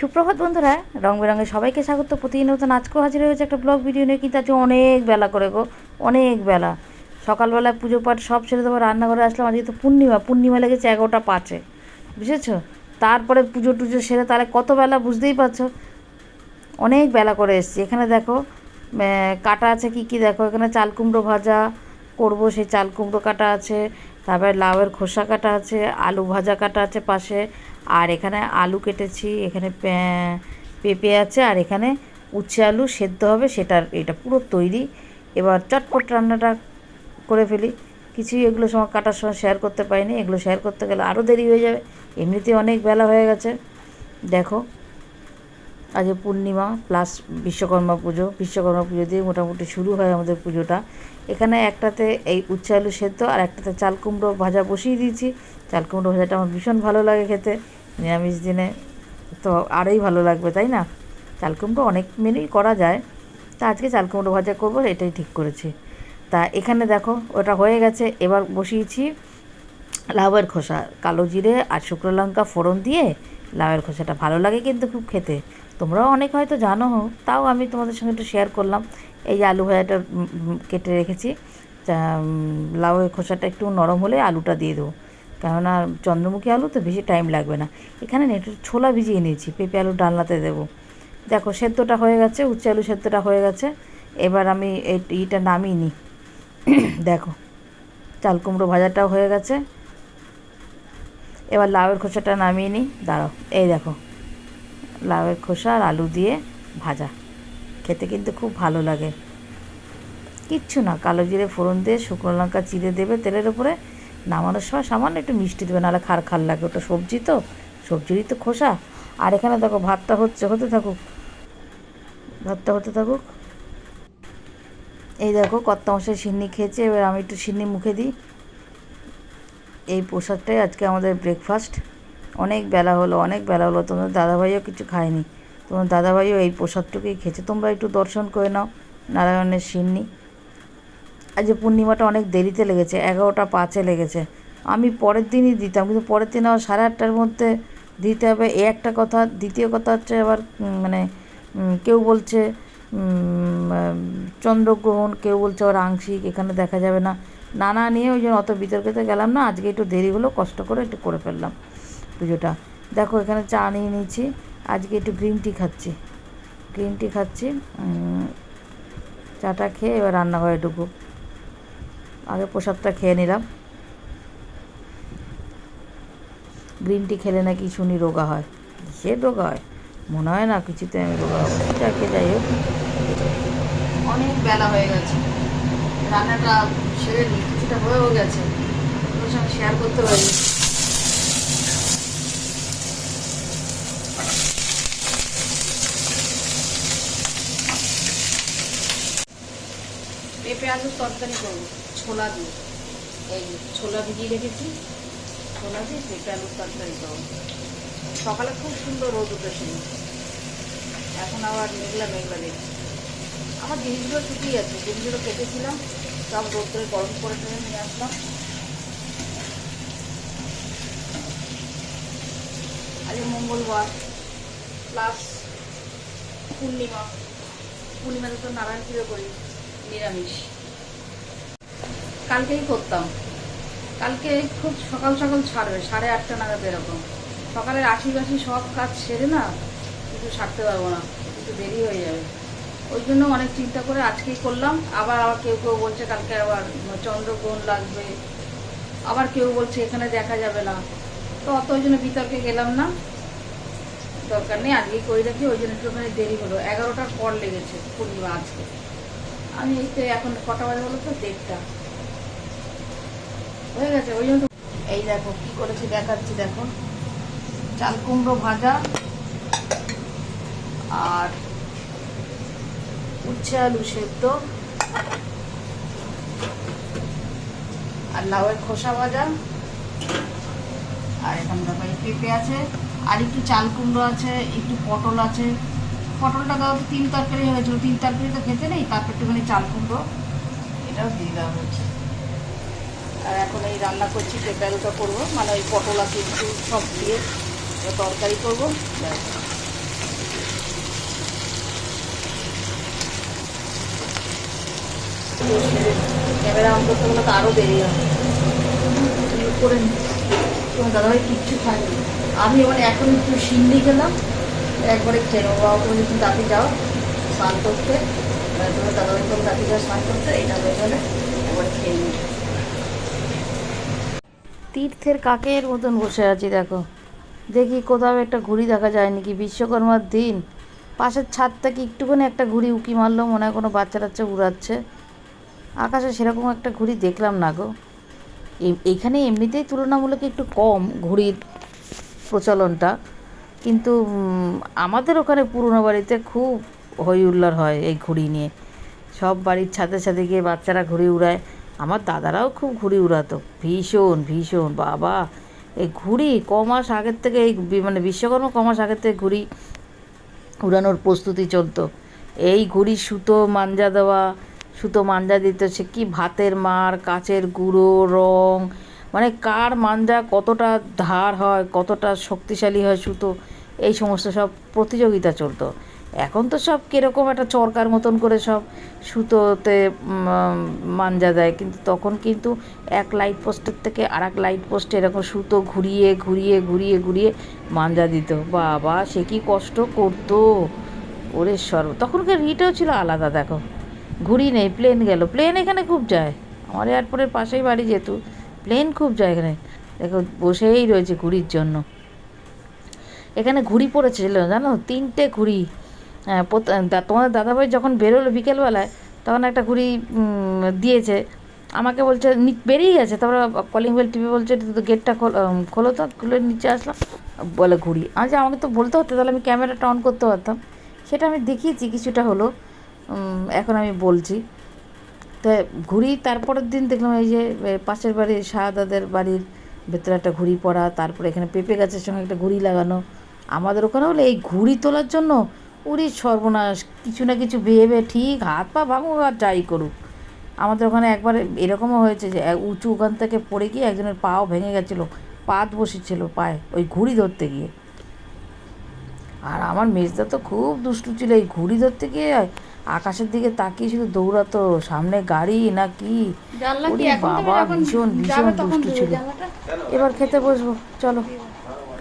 সুপ্রভাত বন্ধুরা, রং বেরঙের সবাইকে স্বাগত। প্রতিদিন আজকেও হাজির হয়েছে একটা ব্লগ ভিডিও নিয়ে, কিন্তু আজকে অনেক বেলা করে গো, অনেক বেলা। সকালবেলা পুজো পাঠ সব ছেড়ে দেবো রান্নাঘরে আসলাম, আজকে তো পূর্ণিমা পূর্ণিমা লেগেছে এগারোটা পাঁচে, বুঝেছ? তারপরে পুজো টুজো সেরে তাহলে কত বেলা বুঝতেই পারছ? অনেক বেলা করে এসছি। এখানে দেখো কাটা আছে কি কি দেখো? এখানে চাল কুমড়ো ভাজা করব, সেই চাল কুমড়ো কাটা আছে। তারপরে লাউয়ের খোসা কাটা আছে, আলু ভাজা কাটা আছে পাশে। আর এখানে আলু কেটেছি, এখানে পেঁপে আছে, আর এখানে উচ্ছে আলু সেদ্ধ হবে, সেটার এটা পুরো তৈরি। এবার চটপট রান্নাটা করে ফেলি। কিছুই এগুলো সময় কাটার সময় শেয়ার করতে পারিনি। এগুলো শেয়ার করতে গেলে আরও দেরি হয়ে যাবে। এমনিতেই অনেক বেলা হয়ে গেছে। দেখো আজকে পূর্ণিমা প্লাস বিশ্বকর্মা পুজো। বিশ্বকর্মা পুজো দিয়ে মোটামুটি শুরু হয় আমাদের পুজোটা। এখানে একটাতে এই উচ্ছে আলু সেদ্ধ আর একটাতে চাল কুমড়ো ভাজা বসিয়ে দিয়েছি। চাল কুমড়ো ভাজাটা আমার ভীষণ ভালো লাগে খেতে। নিরামিষ দিনে তো আরোই ভালো লাগবে, তাই না? চাল কুমড়ো অনেক মেনুই করা যায়। তা আজকে চাল কুমড়ো ভাজা করব, এটাই ঠিক করেছি। তা এখানে দেখো, ওটা হয়ে গেছে। এবার বসিয়েছি লাউয়ের খোসা। কালো জিরে আর শুকনো লঙ্কা ফোড়ন দিয়ে লাউয়ের খোসাটা ভালো লাগে কিন্তু খুব খেতে। তোমরাও অনেক হয়তো জানো, তাও আমি তোমাদের সঙ্গে একটু শেয়ার করলাম। এই যে আলু ভাজাটা কেটে রেখেছি। লাউয়ের খোসাটা একটু নরম হলে আলুটা দিয়ে দেবো। কেননা চন্দ্রমুখী আলু তো বেশি টাইম লাগবে না। এখানে না একটু ছোলা ভিজিয়ে নিয়েছি, পেঁপে আলু ডালনাতে দেবো। দেখো, সেদ্ধটা হয়ে গেছে, উচ্ছে আলু সেদ্ধটা হয়ে গেছে। এবার আমি এই ইটা নামিয়ে নিই। দেখো, চাল কুমড়ো ভাজাটাও হয়ে গেছে। এবার লাউয়ের খোসাটা নামিয়ে নিই। দাঁড়াও, এই দেখো। লাউয়ের খোসা আর আলু দিয়ে ভাজা। খেতে কিন্তু খুব ভালো লাগে। কিচ্ছু না, কালো জিরে ফোড়ন দিয়ে শুকনো লঙ্কা চিড়ে দেবে তেলের উপরে, নামানোর সময় সামান্য একটু মিষ্টি দেবে, নাহলে খার খার লাগে। ওটা সবজি তো, সবজিরই তো খোসা। আর এখানে দেখো, ভাতটা হচ্ছে, হতে থাকুক, ভাতটা হতে থাকুক। এই দেখো কত্তা মশাই সিন্নি খেয়েছে, এবার আমি একটু সিন্নি মুখে দিই। এই প্রসাদটাই আজকে আমাদের ব্রেকফাস্ট অনেক বেলা হলো, অনেক বেলা হলো তোমাদের দাদাভাইও কিছু খায়নি। তোমার দাদাভাইও এই প্রসাদটুকুই খেয়েছে। তোমরা একটু দর্শন করে নাও, নারায়ণের সিন্নি। আজ পূর্ণিমাটা অনেক দেরিতে লেগেছে, এগারোটা পাঁচে লেগেছে। আমি পরের দিনই দিতাম, কিন্তু পরের দিন আবার সাড়ে আটটার মধ্যে দিতে হবে। এ একটা কথা, দ্বিতীয় কথা হচ্ছে আবার মানে কেউ বলছে চন্দ্রগ্রহণ, কেউ বলছে আবার আংশিক, এখানে দেখা যাবে না। নানা নিয়ে ওই জন্য অত বিতর্কেতে গেলাম না, আজকে একটু দেরি হলো, কষ্ট করে একটু করে ফেললাম। পুজোটা। দেখো, এখানে চা নিয়ে নিয়েছি। আজকে একটু গ্রিন টি খাচ্ছি। গ্রিন টি খাচ্ছি চাটা খেয়ে এবার রান্নাঘরে ঢুকবো। আগে প্রসাদটা খেয়ে নিলাম। গ্রিন টি খেলে নাকি শুনি রোগা হয়। সে রোগা হয়? মনে হয় না কিছুতে আমি রোগা হব। যাই হোক। অনেক বেলা হয়ে গেছে। রান্নাটা সেরে কিছুটা হয়েও গেছে। তোমার সঙ্গে শেয়ার করতে পারি আলুর তরকারি করব, ছোলা দিয়ে। এই ছোলা ভিজিয়ে রেখেছি, ছোলা দিয়ে পেঁপে আলুর তরকারি করব। সকালে খুব সুন্দর রোদ উঠেছিল এখন আবার মেঘলা মেঘলা দেখছি। আমার জিনিসগুলো শুকিয়ে আছে, জিনিসগুলো কেটেছিলাম, সব রোদ করে গরম করে টেনে নিয়ে আসলাম। আজকে মঙ্গলবার প্লাস পূর্ণিমা। পূর্ণিমাতে তো নারায়ণ পুজো করি, নিরামিষ। কালকেই করতাম। কালকে খুব সকাল সকাল ছাড়বে, সাড়ে আটটা নাগাদ এরকম। সকালের আশি বাসি সব কাজ সেরে না, কিছু সারতে পারব না, একটু দেরি হয়ে যাবে। ওই জন্য অনেক চিন্তা করে আজকেই করলাম। আবার আবার কেউ কেউ বলছে কালকে আবার চন্দ্রগ্রহণ লাগবে। আবার কেউ বলছে এখানে দেখা যাবে না। তো অত ওই জন্য বিতর্কে গেলাম না। দরকার নেই, আজকেই করে রাখি ওই জন্য একটুখানি দেরি হলো। এগারোটার পর লেগেছে পূর্ণিমা আজকে। আমি এই তো এখন কটা বাজে বলো তো দেড়টা। এই দেখো, কি করেছি দেখাচ্ছি, দেখো। চাল কুমড়ো ভাজা আর উচ্ছে আলু সেদ্ধ আর লাউয়ের খোসা ভাজা। আর এখানে দেখো, এই পেঁপে আছে, আর একটু চাল কুমড়ো আছে, একটু পটল আছে। পটলটা দাও তিন তরকারি হয়ে গেছিল তিন তরকারি তো খেতে নেই, তারপর একটুখানি চাল কুমড়ো, এটাও দিয়ে দেওয়া হচ্ছে আর এখন এই রান্না করছি, যে বেলটা করব মানে ওই পটল আছে একটু সব দিয়ে তরকারি করব। ক্যামেরা অন করতে গেলে তো আরও দেরি যাবে করে তোমার দাদাভাই কিচ্ছু খায়নি। আমি মানে এখন একটু সিন্নি গেলাম একবারে খেয়ে নেব। বাবা তুমি তুমি তাকে যাও, স্নান করতে। তোমার দাদাভাই তুমি তাকে যাও স্নান করতে, এটা হয়ে গেলে একবার খেয়ে নিই তীর্থের কাকের মতন বসে আছি, দেখো। দেখি কোথাও একটা ঘুড়ি দেখা যায় নাকি? বিশ্বকর্মার দিন। পাশের ছাদ থেকে একটুখানি একটা ঘুড়ি উঁকি মারলো, মনে হয় কোনো বাচ্চা টাচ্চা উড়াচ্ছে। আকাশে সেরকম একটা ঘুড়ি দেখলাম না গো। এই- এইখানে এমনিতেই তুলনামূলক একটু কম ঘুড়ির প্রচলনটা। কিন্তু আমাদের ওখানে পুরনো বাড়িতে খুব হই হুল্লোড় হয় এই ঘুড়ি নিয়ে। সব বাড়ির ছাদে ছাদে গিয়ে বাচ্চারা ঘুড়ি উড়ায়। আমার দাদারাও খুব ঘুড়ি উড়াতো। ভীষণ ভীষণ, বাবা। এই ঘুড়ি ক মাস আগের থেকে এই মানে বিশ্বকর্মা ক মাস আগের থেকে ঘুড়ি উড়ানোর প্রস্তুতি চলতো। এই ঘুড়ি সুতো মাঞ্জা দেওয়া, সুতো মাঞ্জা দিতে সে কি ভাতের মার, কাচের গুঁড়ো, রং মানে কার মাঞ্জা কতটা ধার হয়, কতটা শক্তিশালী হয় সুতো, এই সমস্ত সব প্রতিযোগিতা চলতো। এখন তো সব কীরকম একটা চরকার মতন করে সব সুতোতে মাঞ্জা দেয়, কিন্তু তখন কিন্তু এক লাইট পোস্টের থেকে আর এক লাইট পোস্টে এরকম সুতো ঘুরিয়ে ঘুরিয়ে ঘুরিয়ে ঘুরিয়ে মাঞ্জা দিত। বাবা, সে কি কষ্ট করতো? ওরে সর্ব, তখনকার রিটাও ছিল আলাদা, দেখো। ঘুড়ি নেই প্লেন গেল। প্লেন এখানে খুব যায়। আমার এয়ারপোর্টের পাশেই বাড়ি যেহেতু প্লেন খুব যায় এখানে। দেখো, বসেই রয়েছে ঘুড়ির জন্য। এখানে ঘুড়ি পড়েছিল, জানো? তিনটে ঘুড়ি। তোমাদের দাদাভাই যখন বেরোলো বিকেলবেলায়, তখন একটা ঘুড়ি দিয়েছে। আমাকে বলছে বেরিয়ে গেছে। তারপরে কলিং বেল টিপে বলছে "তো গেটটা খোল- খোলো তো, খুলে নিচে আসলাম। বলে ঘুড়ি। আচ্ছা আমাকে তো বলতে হতো, তাহলে আমি ক্যামেরাটা অন করতে পারতাম। সেটা আমি দেখিয়েছি, কিছুটা হলো। এখন আমি বলছি। তা ঘুড়ি তারপরের দিন দেখলাম এই যে পাশের বাড়ির শাহাদাদের বাড়ির ভেতরে একটা ঘুড়ি পড়া, তারপরে এখানে পেঁপে গাছের সঙ্গে একটা ঘুড়ি লাগানো। আমাদের ওখানে হলে এই ঘুড়ি তোলার জন্য উড়ি সর্বনাশ কিছু না কিছু ভেবে ঠিক হাত পা ভাঙুক আর যাই করুক। আমাদের ওখানে একবার এরকমও হয়েছে যে উঁচু ওখান থেকে পড়ে গিয়ে একজনের পাও ভেঙে গেছিল পাত বসেছিল পায়ে ওই ঘুড়ি ধরতে গিয়ে। আর আমার মেজদা তো খুব দুষ্টু ছিল এই ঘুড়ি ধরতে গিয়ে আকাশের দিকে তাকিয়ে শুধু দৌড়াতো সামনে গাড়ি না কি? বাবা ভীষণ ভীষণ দুষ্টু ছিল। এবার খেতে বসবো চলো।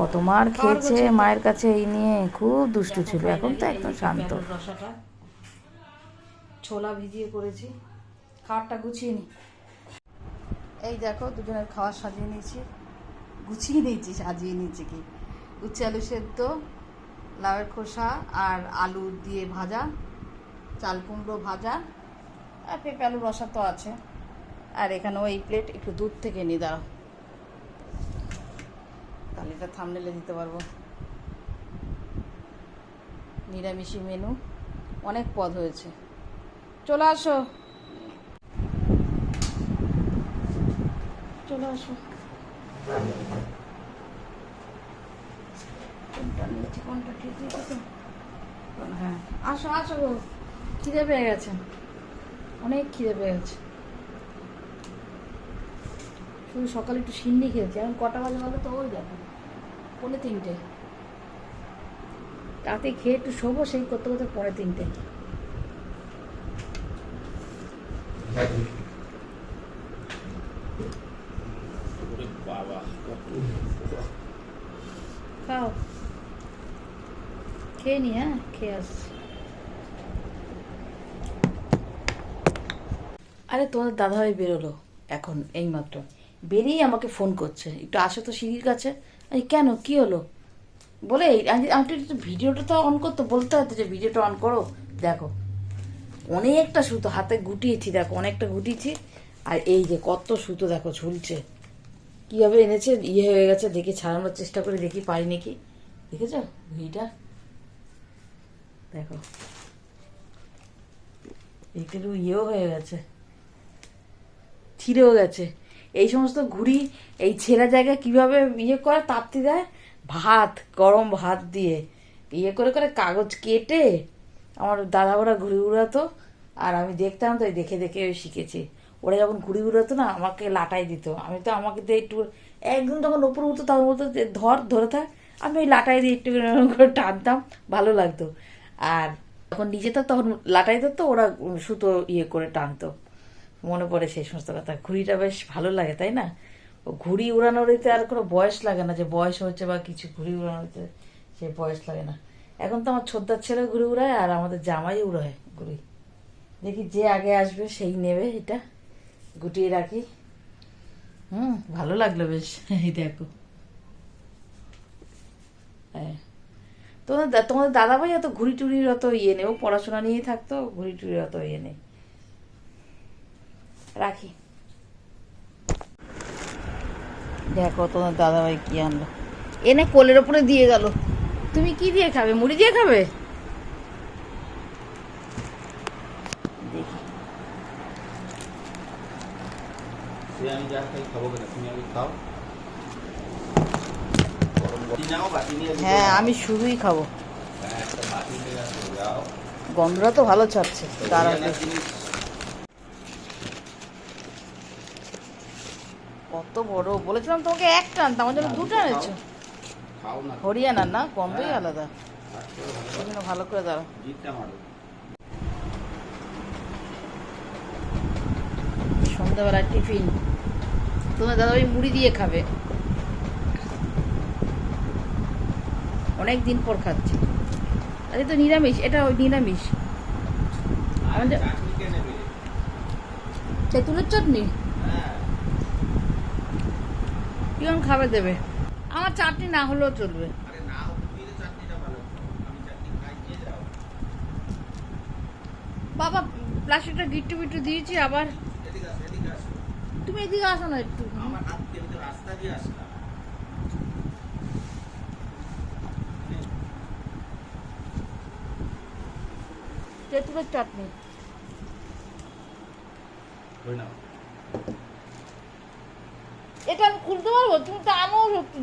কত মার খেয়েছে মায়ের কাছে এই নিয়ে খুব দুষ্টু ছিল এখন তো একদম শান্ত। ছোলা ভিজিয়ে করেছি। খাবারটা গুছিয়ে নি। এই দেখো দুজনের খাবার সাজিয়ে নিয়েছি। গুছিয়ে নিয়েছি সাজিয়ে নিয়েছি কি? উচ্ছে আলু সেদ্ধ লাউয়ের খোসা আর আলু দিয়ে ভাজা চাল কুমড়ো ভাজা আর পেঁপে আলু রসা তো আছে। আর এখানে ওই প্লেট একটু দুধ থেকে নিয়ে দাও তাহলে এটা থামনেলে দিতে পারব। নিরামিষি মেনু অনেক পদ হয়েছে। চলে আসো। চলে আসো। কোনটা দিয়েছি হ্যাঁ আসো আসো খিদে পেয়ে অনেক খিদে পেয়ে গেছে। শুধু সকালে একটু সিন্নি খেয়েছি। এখন কটা বাজে বলো তো? ওই দেখো। পৌনে তিনটে। তাতে খেয়ে একটু শোবো, সেই করতে করতে পরে তিনটে। খাও। খেয়ে নি হ্যাঁ? খেয়ে আসছি। আরে, তোমাদের দাদাভাই বেরোলো এখন, এইমাত্র। বেরিয়েই আমাকে ফোন করছে। একটু আসো তো সিঁড়ির কাছে। আমি কেন? কি হলো? বলে এই- আমি ভিডিওটা তো অন করতো, বলতে হতো যে ভিডিওটা অন করো। দেখো, অনেকটা সুতো হাতে গুটিয়েছি, দেখো, অনেকটা গুটিয়েছি। আর এই যে কত সুতো, দেখো, ঝুলছে। কীভাবে এনেছে? ইয়ে হয়ে গেছে, দেখি ছাড়ানোর চেষ্টা করে দেখি পারি নাকি। দেখেছ? ঘুড়িটা? দেখো। একটু ইয়েও হয়ে গেছে। ছিঁড়েও গেছে। এই সমস্ত ঘুড়ি, এই ছেঁড়া জায়গায় কীভাবে ইয়ে করে তাপতে দেয়? ভাত, গরম ভাত দিয়ে। ইয়ে করে করে কাগজ কেটে আমার দাদা ওরা ঘুড়ি উড়াতো, আর আমি দেখতাম তো দেখে দেখে শিখেছি। ওরা যখন ঘুড়ি উড়াতো না, আমাকে লাটাই দিত। আমি তো আমাকে দিয়ে একটু, একদম যখন উপরে উঠতো তখন বলতো ধর, ধরে থাক। আমি ওই লাটাই দিয়ে একটু করে টানতাম, ভালো লাগতো। আর যখন নিজে তো তখন লাটাই ধরতো ওরা সুতো ইয়ে করে টানতো। মনে পড়ে সেই সমস্ত কথা ঘুড়িটা বেশ ভালো লাগে, তাই না? ও ঘুড়ি উড়ানোরতে আর কোনো বয়স লাগে না, যে বয়স হচ্ছে বা কিছু ঘুড়ি উড়ানোতে সে বয়স লাগে না। এখন তো আমার ছোদ্দার ছেলে ঘুড়ি উড়ায় আর আমাদের জামাই উড়ায় ঘুড়ি। দেখি যে আগে আসবে সেই নেবে এটা। গুটিয়ে রাখি। হুম, ভালো লাগল বেশ। এই দেখো। হ্যাঁ। তোমাদের দা- তোমাদের দাদাভাই অত ঘুড়ি টুড়ির অত ইয়ে নেই, ও পড়াশোনা নিয়েই থাকতো, ঘুড়ি টুড়ির অত ইয়ে নেই। রাখি। দেখো তোমার দাদাভাই কি আনলো। এনে কোলের ওপরে দিয়ে গেল। তুমি কি দিয়ে খাবে? মুড়ি দিয়ে খাবে? হ্যাঁ আমি শুধুই খাব। হ্যাঁ, গন্ধটা তো ভালো ছাড়ছে দাঁড়াও দেখি। বড়। বলেছিলাম তোমাকে একটা আনতে আমার জন্য দুটো এনেছো? না। হরিয়ানার না? গন্ধই হ্যাঁ। আলাদা। হাত ভালো করে জিতটা সন্ধ্যাবেলা টিফিন। তোমার দাদা ওই মুড়ি দিয়ে খাবে। অনেক দিন পর খাচ্ছি। আরে তো নিরামিষ। এটা ওই নিরামিষ। আমাদের- তেঁতুলের চাটনি হ্যাঁ কিরম খাবে দেবে? আমার চাটনি না হলেও চলবে। বাবা প্লাস্টিকটা গিট্টু বিট্টু দিয়েছি আবার। তুমি এদিকে আসো না একটু। তেঁতুলের চাটনি ধরে নাও এটা আমি খুলতে পারব? তুমি তো আনো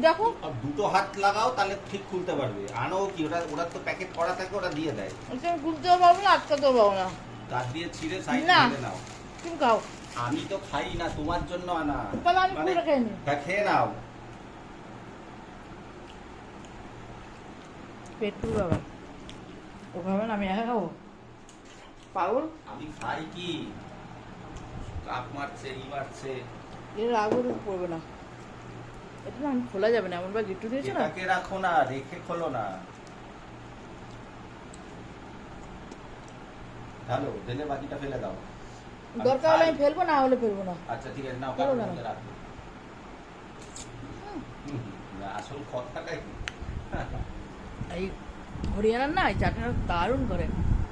দেখো। দুটো হাত লাগাও তাহলে ঠিক খুলতে পারবে। আনো কি ওটা ওরা তো প্যাকেট করা থাকে ওরা দিয়ে দেয়। এটা আমি খুলতেও পারব না আটকাতেও পারব না। দাঁত দিয়ে ছিঁড়ে সাইড না। ফেলে নাও। তুমি খাও। আমি তো খাই না তোমার জন্য আনা। তাহলে আমি পুরোটা খেয়ে নিই। তা খেয়ে নাও। পেট বাবা। ও খাবে না আমি একা খাব? পাগল? আমি খাই কি? কাক মারছে ই মারছে? এর রাগও পড়বে না। এটা না খোলা যাবে না এমন বা গিট্টু দিয়েছে না? এটাকে রাখো না রেখে খোলো না। দিলে বাকিটা ফেলে দাও। দরকার হলে আমি ফেলব না হলে ফেলব না। আচ্ছা ঠিক আছে নাও ফেলো কাপড় মধ্যে রাখো। আসল কথাটাই কি? এই হরিয়ানার না এই চাটনিটা দারুণ করে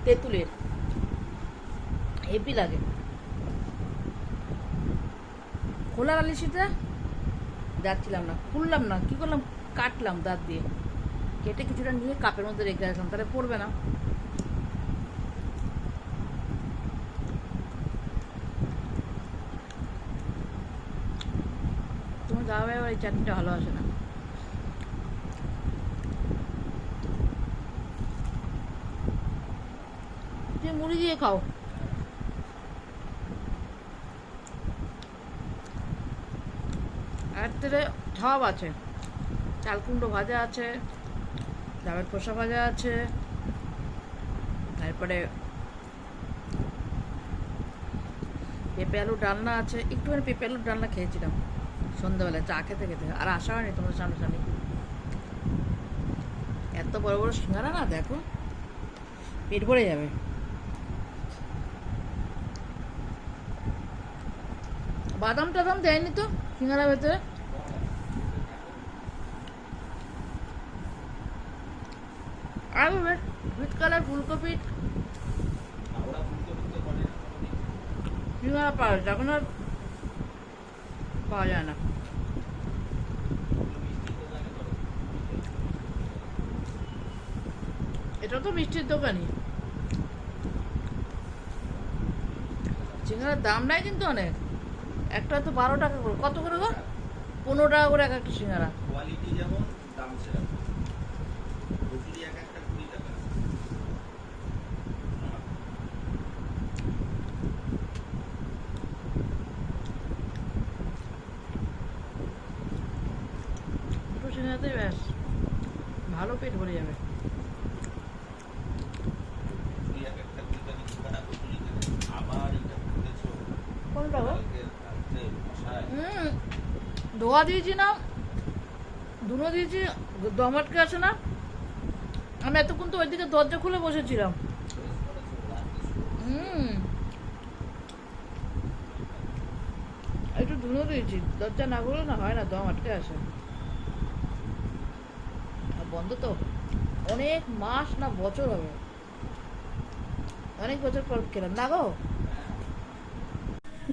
তেঁতুলের। হেপি লাগে। খোলার আলিশিটা যাচ্ছিলাম না, খুললাম না, কি করলাম? কাটলাম দাঁত দিয়ে। কেটে কিছুটা নিয়ে কাপের মধ্যে রেখে রাখলাম তাহলে পড়বে না। তোমার ভাই আবার এই চাটনিটা ভালো আসে না। তুমি মুড়ি দিয়ে খাও। তেলে সব আছে। চালকুমড়ো ভাজা আছে, ডাবের খোসা ভাজা আছে, তারপরে পেঁপে আলুর ডালনা আছে। একটুখানি পেঁপে আলুর ডালনা খেয়েছিলাম সন্ধ্যাবেলায়, চা খেতে খেতে। আর আসা হয়নি তোমাদের সামনে সামনে। এত বড় বড় সিঙ্গারা না, দেখো। পেট ভরে যাবে। বাদাম টাদাম দেয়নি তো সিঙ্গারা ভেতরে আর হুইট কালার ফুলকপি। সিঙ্গারা পাওয়া যায়? এখন আর পাওয়া যায় না। এটা তো মিষ্টির দোকানই। সিঙ্গারার দাম নাই কিন্তু অনেক। একটা তো বারো টাকা করে। কত করে গো? পনেরো টাকা করে এক একটা সিঙ্গারা কোয়ালিটি যেমন, দাম সেরকম। খেতে ব্যাস। ভালো পেট ভরে যাবে। ধোয়া দিয়েছি না ধুনো দিয়েছি দমাটকে আছে না। আমি এতক্ষণ তো ওইদিকে দরজা খুলে বসেছিলাম। একটু ধুনো দিয়েছি দরজা না খুলে না হয় না দম আটকে আসে বন্ধ তো? অনেক মাস না, বছর হবে। অনেক বছর পর খেলাম। না গো?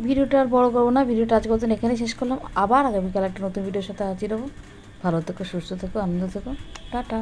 ভিডিওটা আর বড় করব না, ভিডিওটা আজকে মতন এখানে শেষ করলাম। আবার আগামীকাল একটা নতুন ভিডিওর সাথে হাজির হব। ভালো থেকো, সুস্থ থেকো, আনন্দ থেকো। টাটা।